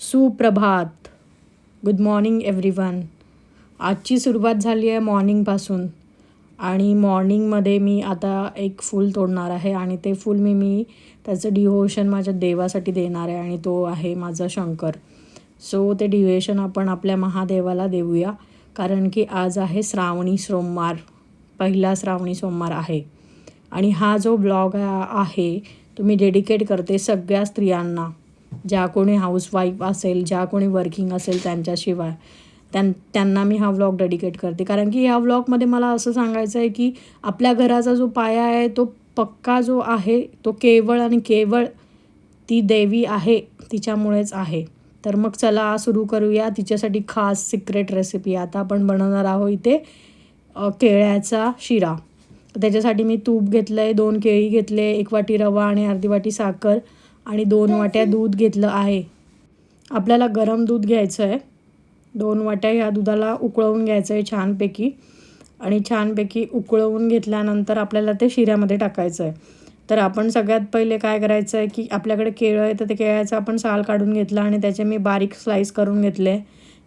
सुप्रभात. Good morning everyone आजची सुरुवात झाली आहे मॉर्निंगपासून आणि मॉर्निंगमध्ये मी आता एक फूल तोडणार आहे आणि ते फूल मी मी त्याचं डिव्होशन माझ्या देवासाठी देणार आहे आणि तो आहे माझा शंकर. सो ते डिव्होशन आपण आपल्या महादेवाला देऊया. कारण की आज आहे श्रावणी सोमवार. पहिला श्रावणी सोमवार आहे. आणि हा जो ब्लॉग आहे तो मी डेडिकेट करते सगळ्या स्त्रियांना. ज्या कोणी हाऊसवाईफ असेल ज्या कोणी वर्किंग असेल त्यांच्याशिवाय त्यां त्यांना मी हा व्लॉग डेडिकेट करते. कारण की ह्या व्लॉगमध्ये मला असं सांगायचं आहे की आपल्या घराचा जो पाया आहे तो पक्का जो आहे तो केवळ आणि केवळ ती देवी आहे तिच्यामुळेच आहे. तर मग चला सुरू करूया. तिच्यासाठी खास सिक्रेट रेसिपी आता आपण बनवणार आहोत इथे केळ्याचा शिरा. त्याच्यासाठी मी तूप घेतलं आहे दोन केळी घेतले एक वाटी रवा आणि अर्धी वाटी साखर. आणि दोन वाट्या दूध घेतलं आहे. आपल्याला गरम दूध घ्यायचं आहे दोन वाट्या ह्या दुधाला उकळवून घ्यायचं आहे छानपैकी. आणि छानपैकी उकळवून घेतल्यानंतर आपल्याला ते शिऱ्यामध्ये टाकायचं आहे तर आपण सगळ्यात पहिले काय करायचं आहे की आपल्याकडे केळं आहे तर ते केळ्याचं आपण साल काढून घेतलं आणि त्याचे मी बारीक स्लाईस करून घेतले.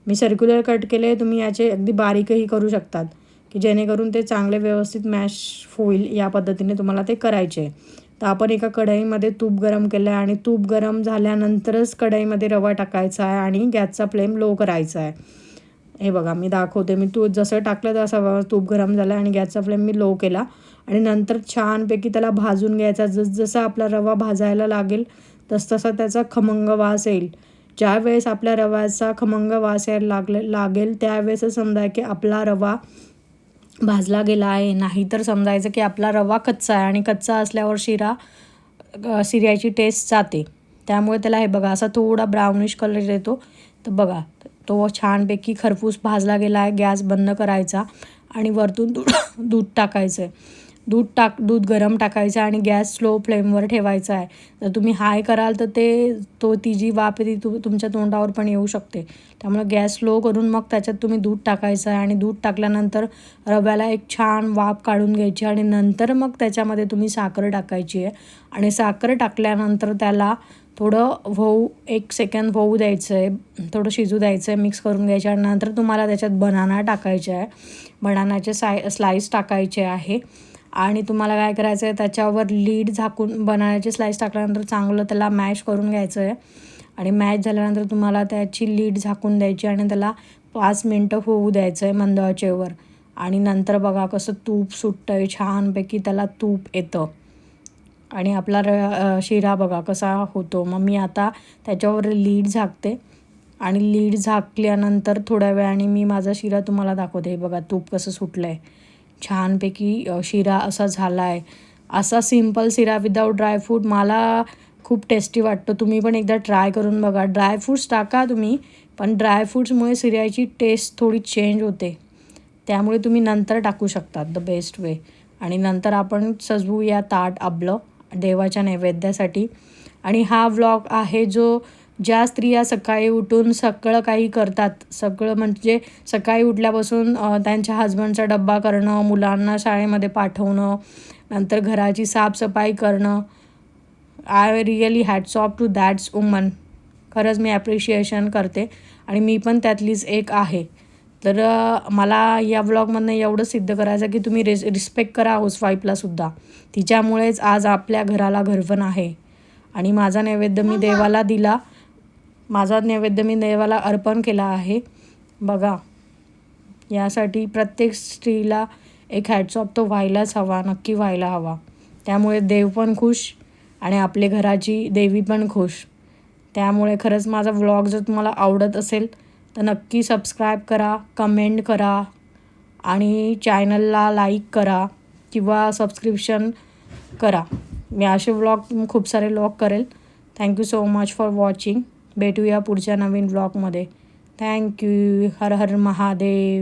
मी सर्क्युलर कट केले तुम्ही याचे अगदी बारीकही करू शकतात. की जेणेकरून ते चांगले व्यवस्थित मॅश होईल या पद्धतीने तुम्हाला ते करायचे. आहे तर आपण एका कढईमध्ये तूप गरम केलं आहे आणि तूप गरम झाल्यानंतरच कढईमध्ये रवा टाकायचा आहे आणि गॅसचा फ्लेम लो करायचा आहे. हे बघा मी दाखवते. मी तू जसं टाकलं तसं तूप गरम झालं आणि गॅसचा फ्लेम मी लो केला आणि नंतर छानपैकी त्याला भाजून घ्यायचा. जसजसा आपला रवा भाजायला लागेल तसतसा त्याचा खमंग वास येईल. ज्या वेळेस आपल्या रव्याचा खमंग वास यायला लागले लागेल त्यावेळेसच समजा की आपला रवा भाजला गेला आहे. नाही तर समजायचं की आपला रवा कच्चा आहे आणि कच्चा असल्यावर शिरा शिऱ्याची टेस्ट जाते. त्यामुळे त्याला हे बघा असा थोडा ब्राउनिश कलर येतो. तर बघा तो छानपैकी खरपूस भाजला गेला आहे गॅस बंद करायचा आणि वरतून दूध दूध टाकायचं आहे दूध टाक दूध गरम टाकायचं आणि गॅस स्लो फ्लेमवर ठेवायचा आहे. जर तुम्ही हाय कराल तर ते तो ती जी वाफ आहे ती तु तुमच्या तोंडावर पण येऊ शकते. त्यामुळे गॅस स्लो करून मग त्याच्यात तुम्ही दूध टाकायचं आहे आणि दूध टाकल्यानंतर रव्याला एक छान वाफ काढून घ्यायची आणि नंतर मग त्याच्यामध्ये तुम्ही साखर टाकायची आहे. आणि साखर टाकल्यानंतर त्याला थोडं होऊ एक सेकंद होऊ द्यायचं आहे. थोडं शिजू द्यायचं आहे मिक्स करून घ्यायचं आणि नंतर तुम्हाला त्याच्यात बनाना टाकायचे आहे. बनानाचे साय स्लाईस टाकायचे आहे. आणि तुम्हाला काय करायचं आहे त्याच्यावर लीड झाकून बनानाचे स्लाईस टाकल्यानंतर चांगलं त्याला मॅश करून घ्यायचं आहे आणि मॅश झाल्यानंतर तुम्हाला त्याची लीड झाकून द्यायची आणि त्याला पाच मिनटं होऊ द्यायचं आहे मंद आचेवर आणि नंतर बघा कसं तूप सुटतं आहे छानपैकी त्याला तूप येतं. आणि आपला र शिरा बघा कसा होतो. मग मी आता त्याच्यावर लीड झाकते. आणि लीड झाकल्यानंतर थोड्या वेळाने मी माझा शिरा तुम्हाला दाखवते. बघा तूप कसं सुटलं आहे छानपैकी शिरा असा झाला आहे असा सिंपल शिरा विदाऊट ड्रायफ्रूट मला खूप टेस्टी वाटतो. तुम्ही पण एकदा ट्राय करून बघा. ड्रायफ्रूट्स टाका तुम्ही पण ड्रायफ्रूट्समुळे शिऱ्याची टेस्ट थोडी चेंज होते. त्यामुळे तुम्ही नंतर टाकू शकतात द बेस्ट वे आणि नंतर आपण सजवूया ताट आपलं देवाच्या नैवेद्यासाठी. आणि हा व्लॉग आहे जो ज्या स्त्रिया सकाळी उठून सगळं काही करतात सगळं म्हणजे सकाळी उठल्यापासून त्यांच्या हजबंडचा डब्बा करणं मुलांना शाळेमध्ये पाठवणं नंतर घराची साफसफाई करणं. I really hats off to that's woman खरंच मी ॲप्रिशिएशन करते आणि मी पण त्यातलीच एक आहे. तर मला या व्लॉगमधनं एवढं सिद्ध करायचं की तुम्ही रिस रिस्पेक्ट करा हाऊसवाईफलासुद्धा तिच्यामुळेच आज आपल्या घराला घरवण आहे. आणि माझा नैवेद्य मी देवाला दिला. माझा नैवेद्य मी देवाला अर्पण केला आहे. बघा यासाठी प्रत्येक स्त्रीला एक हॅटसॉप तो व्हायलाच हवा नक्की व्हायला हवा. त्यामुळे देव पण खुश आणि आपले घराची देवी पण खुश. त्यामुळे खरंच माझा व्लॉग जर तुम्हाला आवडत असेल तर नक्की सबस्क्राईब करा कमेंट करा आणि चॅनलला लाईक करा किंवा सबस्क्रिप्शन करा. मी असे व्लॉग खूप सारे व्लॉग करेल. Thank you so much for watching भेटूया पुढच्या नवीन ब्लॉगमध्ये थँक्यू हर हर महादेव.